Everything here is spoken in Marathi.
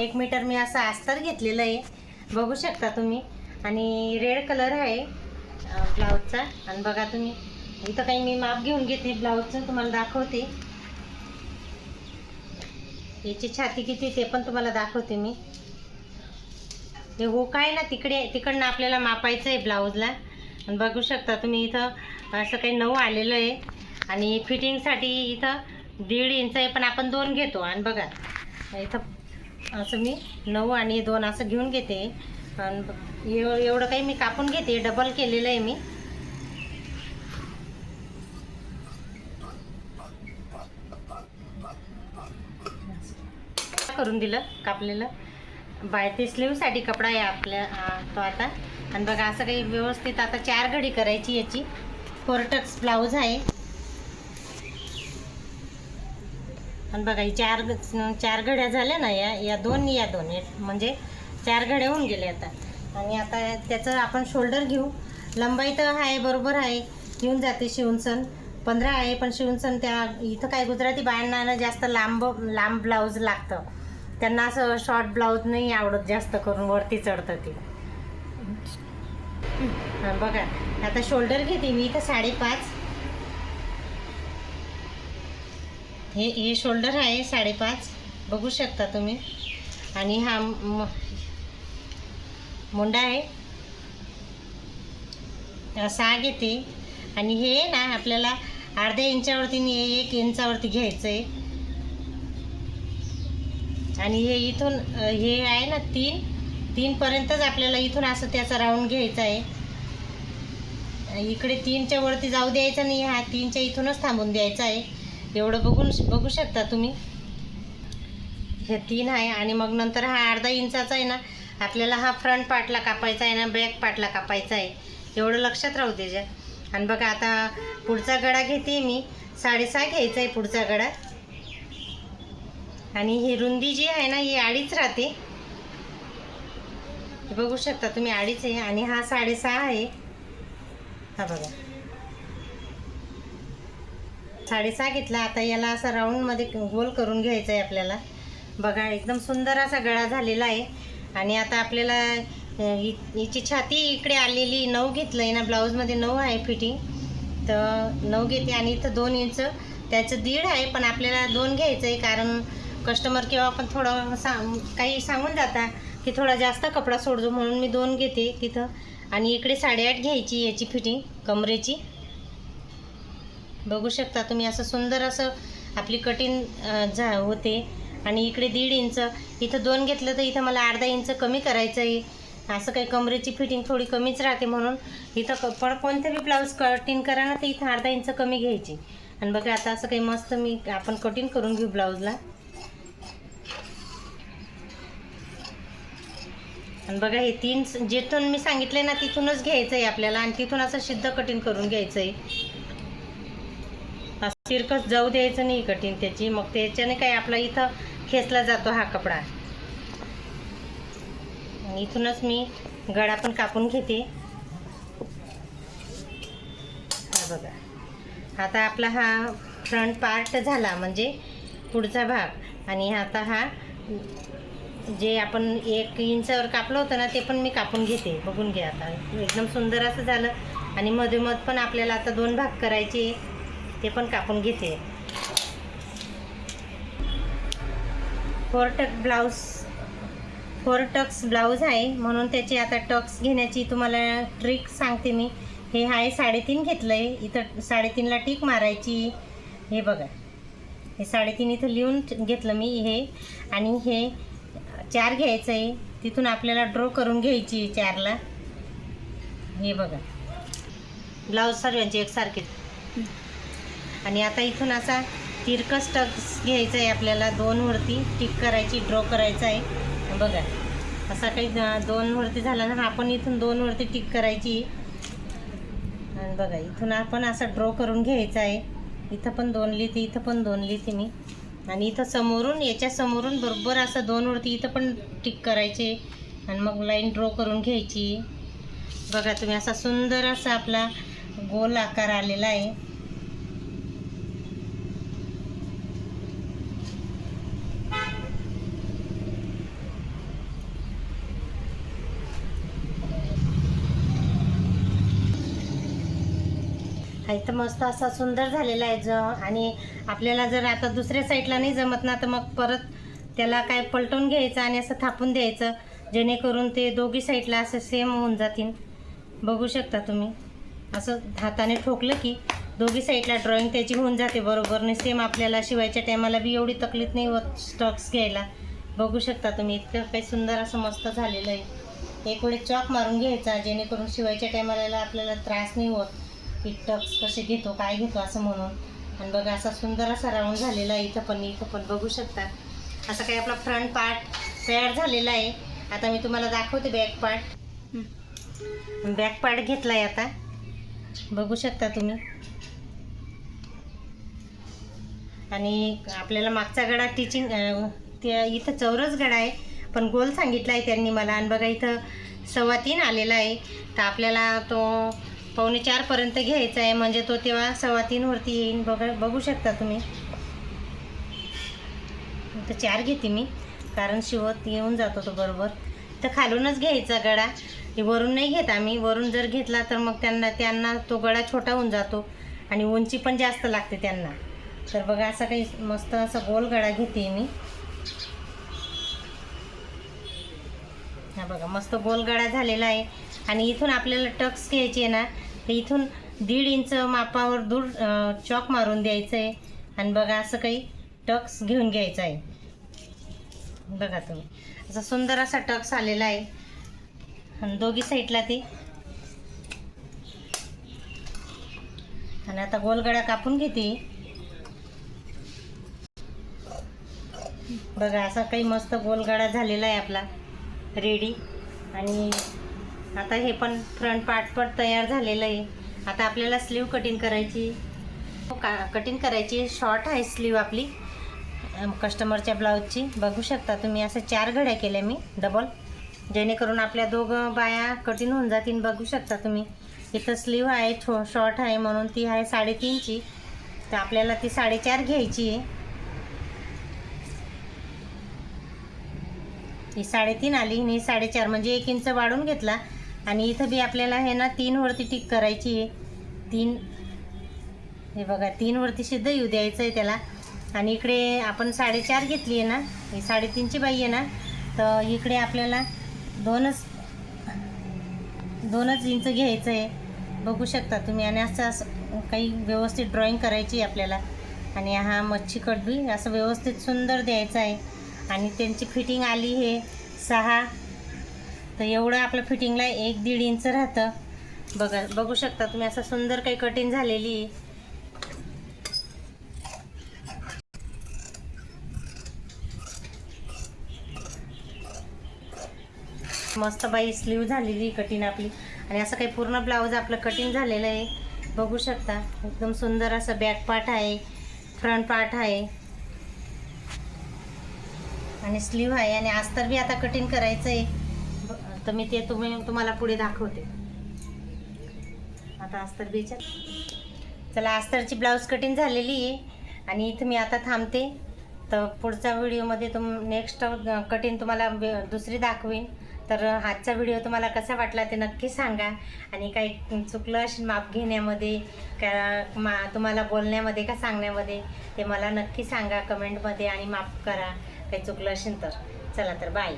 एक मीटर मी असं अस्तर घेतलेलं आहे. बघू शकता तुम्ही. आणि रेड कलर आहे ब्लाऊजचा. आणि बघा तुम्ही इथं काही मी माप घेऊन घेते ब्लाऊजचं तुम्हाला दाखवते. याची छाती किती ते पण तुम्हाला दाखवते मी. हे हो काय ना तिकडे तिकडनं आपल्याला मापायचं आहे ब्लाऊजला. आणि बघू शकता तुम्ही इथं असं काही नऊ आलेलं आहे. आणि फिटिंगसाठी इथं दीड इंच आहे पण आपण दोन घेतो. आणि बघा इथं असं मी नऊ आणि दोन असं घेऊन घेते. आणि एव- एवढं काही मी कापून घेते. डबल केलेलं आहे मी. करून दिलं कापलेलं. बाय ते स्लीवसाठी कपडा आहे आपल्या तो आता. आणि बघा असं काही व्यवस्थित आता चार घडी करायची याची. कोर्टक्स ब्लाऊज आहे. आणि बघा चार चार घड्या झाल्या ना या या दोन या दोन. म्हणजे चार घड्या होऊन गेले आता. आणि आता त्याचं आपण शोल्डर घेऊ. लंबाई तर आहे बरोबर आहे. घेऊन जाते शिवणसन पंधरा आहे पण शिवणसन त्या इथं काय गुजराती बायांना ना जास्त लांब लांब ब्लाऊज लागतं. त्यांना असं शॉर्ट ब्लाऊज नाही आवडत जास्त करून वरती चढतं ते. बघा. आता शोल्डर घेते मी इथं साडेपाच. हे हे शोल्डर आहे साडेपाच. बघू शकता तुम्ही. आणि हा म- मुंडा आहे. सहा घेते आणि हे ना आपल्याला अर्ध्या इंचावरती आणि हे एक इंचावरती घ्यायचं आहे आणि हे इथून हे आहे ना तीन. तीनपर्यंतच आपल्याला इथून असं त्याचा राऊंड घ्यायचा आहे. इकडे तीनच्या वरती जाऊ द्यायचं नाही. हा तीनच्या इथूनच थांबून द्यायचा आहे. एवढं बघून बघू शकता तुम्ही. हे तीन आहे आणि मग नंतर हा अर्धा इंचाचा आहे ना आपल्याला हा फ्रंट पार्टला कापायचा आहे ना बॅक पार्टला कापायचा आहे. एवढं लक्षात राहू त्याच्या आणि बघा आता पुढचा गडा घेते मी. साडेसहा घ्यायचा आहे पुढचा गडा. आणि ही रुंदी जी आहे ना ही अडीच राहते. हे बघू शकता तुम्ही आडीच आहे आणि हा साडेसहा आहे. हा बघा. साडेसहा घेतला आता याला असा राऊंडमध्ये गोल करून घ्यायचा आहे आपल्याला. बघा एकदम सुंदर असा गळा झालेला आहे. आणि आता आपल्याला हिची छाती इकडे आलेली नऊ घेतलं आहे ना ब्लाऊजमध्ये नऊ आहे फिटिंग तर नऊ घेते आणि इथं दोन इंच त्याचं दीड आहे पण आपल्याला दोन घ्यायचं आहे कारण कस्टमर किंवा आपण थोडं सांग काही सांगून जाता की थोडा जास्त कपडा सोडतो म्हणून मी दोन घेते तिथं. आणि इकडे साडेआठ घ्यायची याची फिटिंग कमरेची. बघू शकता तुम्ही असं सुंदर असं आपली कटिंग झा होते. आणि इकडे दीड इंच इथं दोन घेतलं तर इथं मला अर्धा इंच कमी करायचं आहे असं काही कमरेची फिटिंग थोडी कमीच राहते म्हणून इथं क पण कोणतं बी ब्लाऊज कटिंग करा ना तर इथं अर्धा इंच कमी घ्यायची. आणि बघा आता असं काही मस्त मी आपण कटिंग करून घेऊ ब्लाऊजला. आणि बघा हे तीन जिथून मी सांगितले ना तिथूनच घ्यायचं आहे आपल्याला आणि तिथून असं सिद्ध कटिंग करून घ्यायचं आहे तिरकस जाऊ द्यायचं नाही कठीण त्याची. मग त्याच्याने काय आपला इथं खेचला जातो हा कपडा. इथूनच मी गळा पण कापून घेते. बघा. आता आपला हा फ्रंट पार्ट झाला म्हणजे पुढचा भाग. आणि आता हा जे आपण एक इंचावर कापलं होतं ना ते पण मी कापून घेते. बघून घ्या आता. एकदम सुंदर असं झालं. आणि मध्ये मध पण आपल्याला आता दोन भाग करायचे. ते पण कापून घेते. फोर टक ब्लाऊज फोर टक्स ब्लाऊज आहे. म्हणून त्याचे आता टक्स घेण्याची तुम्हाला ट्रिक सांगते मी. हे आहे साडेतीन घेतलं आहे इथं साडेतीनला टिक मारायची. हे बघा. हे साडेतीन इथं लिहून घेतलं मी हे. आणि हे चार घ्यायचं आहे तिथून आपल्याला ड्रॉ करून घ्यायची चारला. हे बघा. ब्लाऊज सर्वांचे एकसारखे आणि आता इथून असा तिरकस टक्स घ्यायचा आहे आपल्याला दोनवरती टिक करायची ड्रॉ करायचा आहे बघा असा काही दोनवरती झाला ना आपण इथून दोनवरती टिक करायची. आणि बघा इथून आपण असा ड्रॉ करून घ्यायचा आहे इथं पण दोन लिहिते इथं पण दोन लिहिते मी. आणि इथं समोरून याच्या समोरून बरोबर असं दोनवरती इथं पण टिक करायचे. आणि मग लाईन ड्रॉ करून घ्यायची. बघा तुम्ही असा सुंदर असा आपला गोल आकार आलेला आहे हा इथं मस्त असा सुंदर झालेला आहे ज. आणि आपल्याला जर आता दुसऱ्या साईडला नाही जमत ना तर मग परत त्याला काय पलटून घ्यायचं आणि असं थापून द्यायचं जेणेकरून ते दोघी साईडला असं सेम होऊन जातील. बघू शकता तुम्ही. असं हाताने ठोकलं की दोघी साईडला ड्रॉइंग त्याची होऊन जाते बरोबर. नाही सेम आपल्याला शिवायच्या टायमाला बी एवढी तकलीफ नाही होत स्टॉक्स घ्यायला. बघू शकता तुम्ही इतकं काही सुंदर असं मस्त झालेलं आहे. एक वेळी चॉक मारून घ्यायचा जेणेकरून शिवायच्या टायमाला आपल्याला त्रास नाही होत. की टक्स कसे घेतो काय घेतो असं म्हणून. आणि बघा असा सुंदर असा राऊंड झालेला आहे इथं पण इथं पण बघू शकता. असा काही आपला फ्रंट पार्ट तयार झालेला आहे. आता मी तुम्हाला दाखवते बॅक पार्ट बॅक पार्ट घेतला आहे आता. बघू शकता तुम्ही. आणि आपल्याला मागचा गडा टीचिंग त्या इथं चौरस गडा आहे. पण गोल सांगितला आहे त्यांनी मला. आणि बघा इथं सव्वा तीन आलेला आहे. तर आपल्याला तो पावणे चारपर्यंत घ्यायचा आहे. म्हणजे तो तेव्हा सव्वा तीनवरती येईन. बघा बघू शकता तुम्ही. तर चार घेते मी. कारण शिवत येऊन जातो तो बरोबर. तर खालूनच घ्यायचा गळा वरून नाही घेत आम्ही. वरून जर घेतला तर मग त्यांना त्यांना तो गळा छोटा होऊन जातो. आणि उंची पण जास्त लागते त्यांना. तर बघा असा काही मस्त असा गोल गळा घेते मी. हा बघा मस्त गोल गळा झालेला आहे. आणि इथून आपल्याला टक्स घ्यायची आहे ना तर इथून दीड इंच मापावर दूर चॉक मारून द्यायचं आहे आणि बघा असं काही टक्स घेऊन घ्यायचं आहे बघा तुम्ही. असा सुंदर असा टक्स आलेला आहे. आणि दोघी साईडला ते. आणि आता गोलगडा कापून घेते. बघा असा काही मस्त गोलगडा झालेला आहे आपला. रेडी. आणि आता हे पण फ्रंट पार्ट पण तयार झालेलं आहे. आता आपल्याला स्लीव कटिंग करायची. हो का कटिंग करायची शॉर्ट आहे स्लीव आपली. कस्टमरच्या ब्लाऊजची बघू शकता तुम्ही असं चार घड्या केल्या मी. डबल जेणेकरून आपल्या दोघं बाया कटिंग होऊन जातील. बघू शकता तुम्ही. इथं स्लीव आहे छो शॉर्ट आहे म्हणून ती आहे साडेतीनची. तर आपल्याला ती साडेचार घ्यायची आहे. ही साडेतीन आली ही साडेचार म्हणजे एक इंच वाढून घेतला. आणि इथं बी आपल्याला हे ना तीनवरती टिक करायची आहे. तीन हे बघा तीनवरती सिद्ध येऊ द्यायचं आहे त्याला. आणि इकडे आपण साडेचार घेतली आहे ना ही साडेतीनची बाई आहे ना तर इकडे आपल्याला दोनच दोनच इंच घ्यायचं आहे. बघू शकता तुम्ही आणि असं असं काही व्यवस्थित ड्रॉइंग करायची आहे आपल्याला. आणि हा मच्छी कडबी असं व्यवस्थित सुंदर द्यायचं आहे. आणि त्यांची फिटिंग आली हे सहा तर एवढं आपलं फिटिंगला एक दीड इंच राहतं. बघा बघू शकता तुम्ही असं सुंदर काही कटिंग झालेली आहे. मस्त बाई स्लीव झालेली कटिंग आपली. आणि असं काही पूर्ण ब्लाऊज आपलं कटिंग झालेलं आहे. बघू शकता एकदम सुंदर असं बॅक पार्ट आहे फ्रंट पार्ट आहे. आणि स्लीव आहे. आणि अस्तर बी आता कटिंग करायचं आहे तर मी ते तुम्ही तुम्हाला पुढे दाखवते. आता अस्तर बीच्या चला अस्तरची ब्लाऊज कटिंग झालेली आहे. आणि इथं मी आता थांबते. तर पुढच्या व्हिडिओमध्ये तुम नेक्स्ट कटिंग तुम्हाला दुसरी दाखवीन. तर आजचा व्हिडिओ तुम्हाला कसा वाटला ते नक्की सांगा. आणि काही चुकलं असेल माप घेण्यामध्ये का मा तुम्हाला बोलण्यामध्ये का सांगण्यामध्ये ते मला नक्की सांगा. कमेंटमध्ये आणि माफ करा. काही चुकलं असेल तर. चला तर बाय.